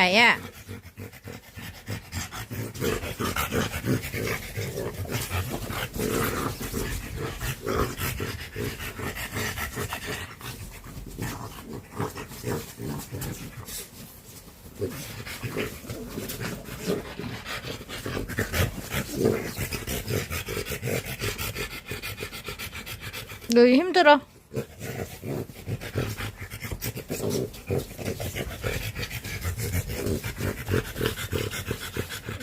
야, 야. 너 힘들어.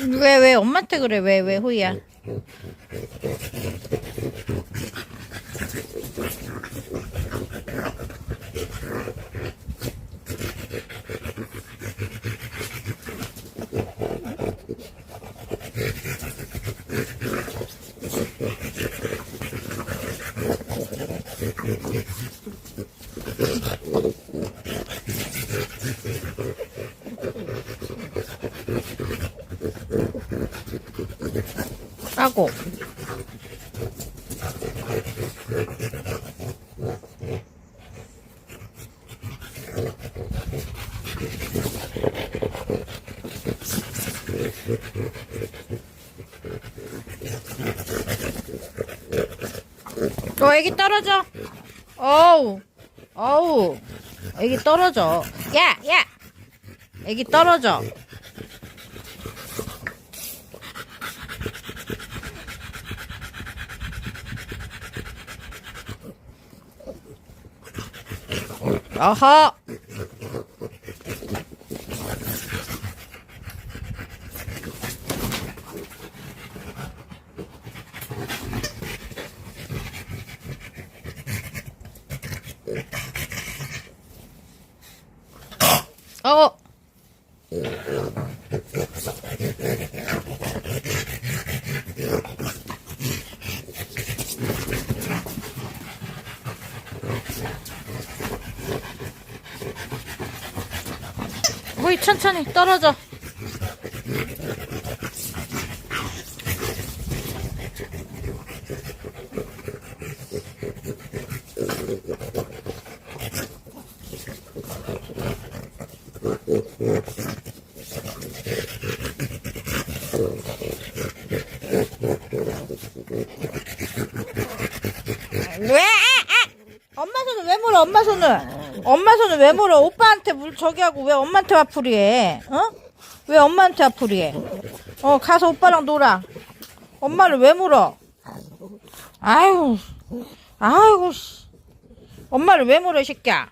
왜, 왜, 엄마한테 그래? 왜, 왜, 호이야? 까고. 어, 애기 떨어져. 어우, 어우, 애기 떨어져. 야, 야! 애기 떨어져. 어허. 어. 호 천천히 떨어져. 왜? 엄마 손을 왜 물어? 엄마 손을. 엄마 손을 왜 물어? 물 저기 하고 왜 엄마한테 화풀이 해? 어? 왜 엄마한테 화풀이 해? 어, 가서 오빠랑 놀아. 엄마를 왜 물어? 아유, 아이고, 씨. 엄마를 왜 물어, 이 새끼야?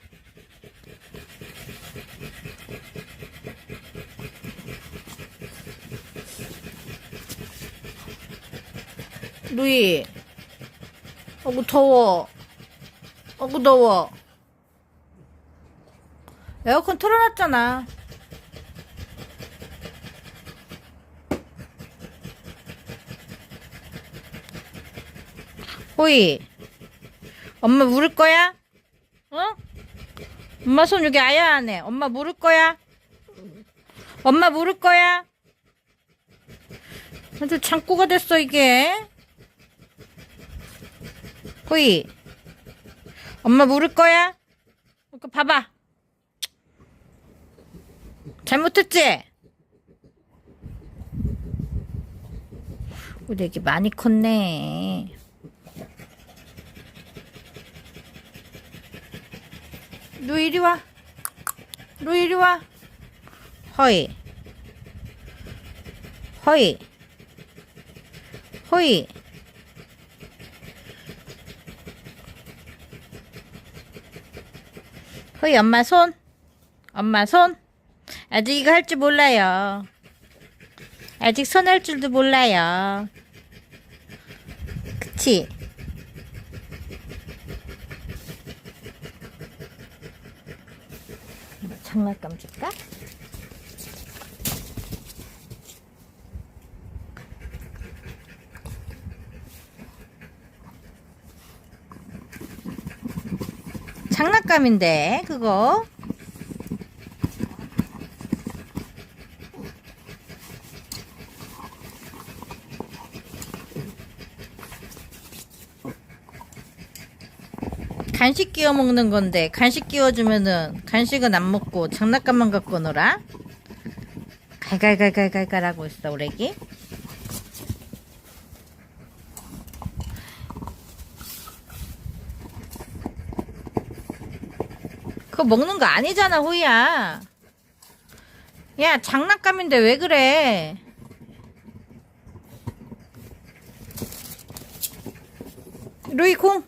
루이. 어구, 더워. 어구, 더워. 에어컨 틀어놨잖아. 호이. 엄마 물을 거야? 어? 엄마 손 여기 아야 안 해. 엄마 물을 거야? 엄마 물을 거야? 아주 창고가 됐어, 이게. 호이. 엄마 물을 거야? 이거 봐봐. 잘못했지? 우리 애기 많이 컸네. 너 이리 와. 너 이리 와. 허이. 허이. 허이. 허이 엄마 손. 엄마 손. 아직 이거 할 줄 몰라요. 아직 손 할 줄도 몰라요. 그치? 장난감 줄까? 장난감인데 그거 간식 끼워 먹는 건데 간식 끼워주면은 간식은 안 먹고 장난감만 갖고 놀아? 갈갈갈갈갈갈하고 있어 우리 애기? 그거 먹는 거 아니잖아 호이야. 야 장난감인데 왜 그래? 루이 콩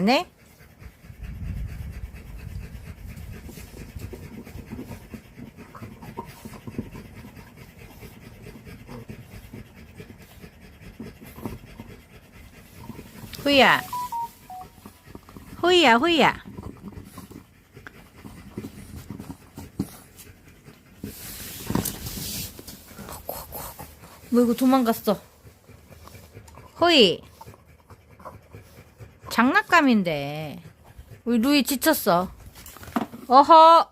안 해? 호이야 호이야 호이야 뭐 이거 도망갔어 호이 장난감인데. 우리 루이 지쳤어. 어허.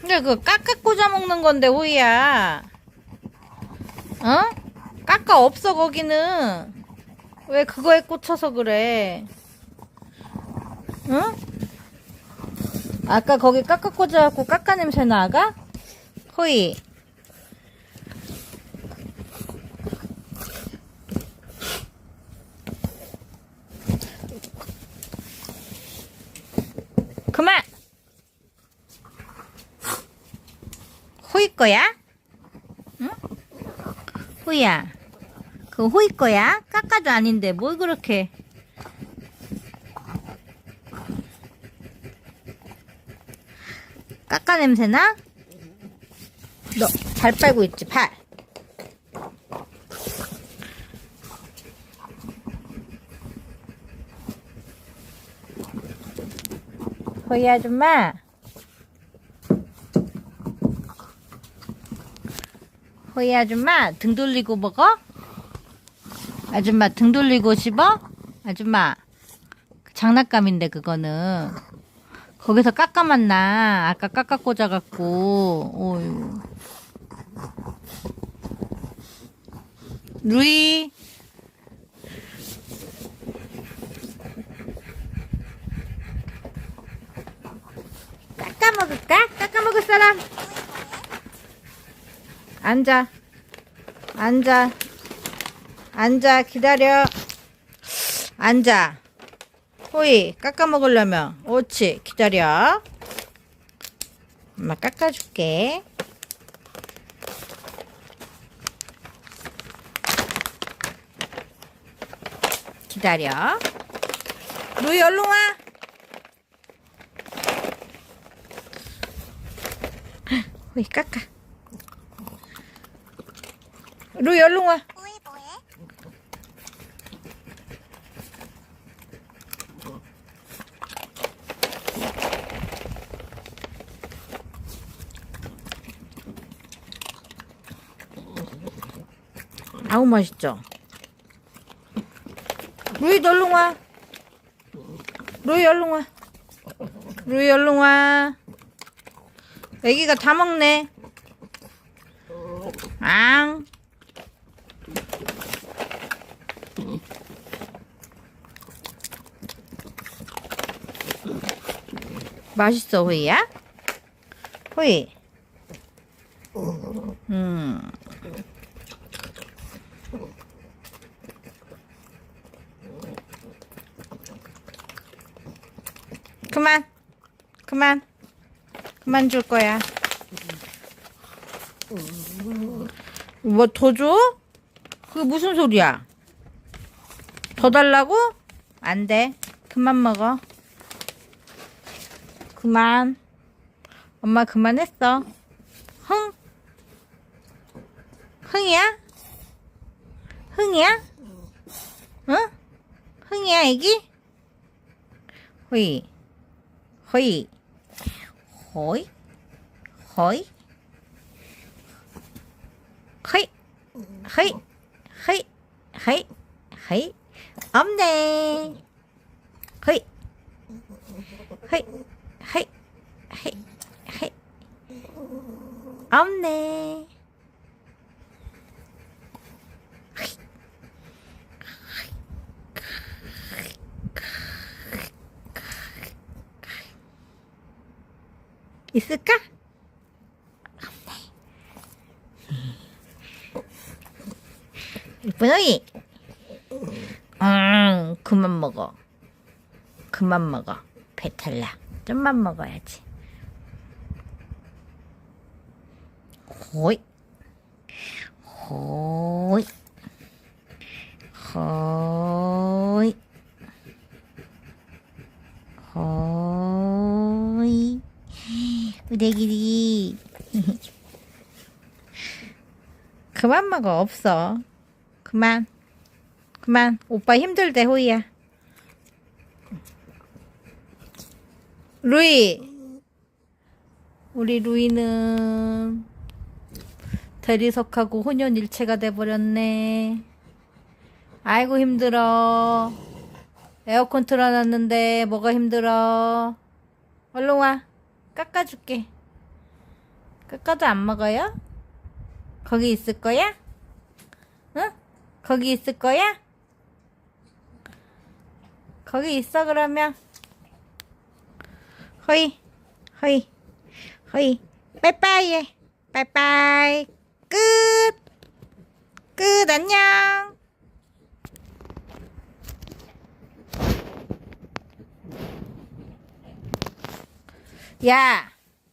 근데 그 깎아 꽂아 먹는 건데 호이야. 어? 깎아 없어 거기는. 왜 그거에 꽂혀서 그래 응? 아까 거기 깎아 꽂아갖고 깎아 냄새 나가? 호이 그만 호이 거야? 응? 호이야 그 호이 거야? 깎아도 아닌데 뭘 그렇게 냄새나? 너발 빨고 있지 발 호이 아줌마 호이 아줌마 등 돌리고 먹어? 아줌마 등 돌리고 씹어? 아줌마 장난감인데 그거는 거기서 깎아 만 나. 아까 깎아 꽂아갖고. 어휴. 루이. 깎아 먹을까? 깎아 먹을 사람. 앉아. 앉아. 앉아. 기다려. 앉아 호이 깎아 먹으려면 옳지. 기다려. 엄마 깎아줄게. 기다려. 루이 얼른 와. 호이 깎아. 루이 얼른 와 아우 맛있죠? 루이 얼른 와. 루이 얼른 와. 루이 얼른 와. 애기가 다 먹네. 앙. 맛있어, 호이야? 호이. 음. 그만. 그만. 그만 줄 거야. 뭐 더 줘? 그게 무슨 소리야? 더 달라고? 안 돼. 그만 먹어. 그만. 엄마 그만했어. 흥? 흥이야? 흥이야? 응? 흥이야, 애기? 호이. 호이. 호이. 호이. 호이. 호이. 호이. 호이. 호이. 없네. 호이. 호이. 호이. 호이. 호이. 없네. 있을까? 이쁜이. 음, 그만 먹어. 그만 먹어. 배탈 나. 좀만 먹어야지. 호이. 호이. 호이. 우대기리. 그만 먹어. 없어. 그만. 그만. 오빠 힘들대, 호이야. 루이. 우리 루이는 대리석하고 혼연일체가 돼버렸네. 아이고 힘들어. 에어컨 틀어놨는데 뭐가 힘들어. 얼른 와. 깎아줄게. 깎아도 안 먹어요? 거기 있을 거야? 응? 거기 있을 거야? 거기 있어 그러면. 허이, 허이, 허이. 빠이빠이 해. 빠이빠이. 끝. 끝. 안녕. 야.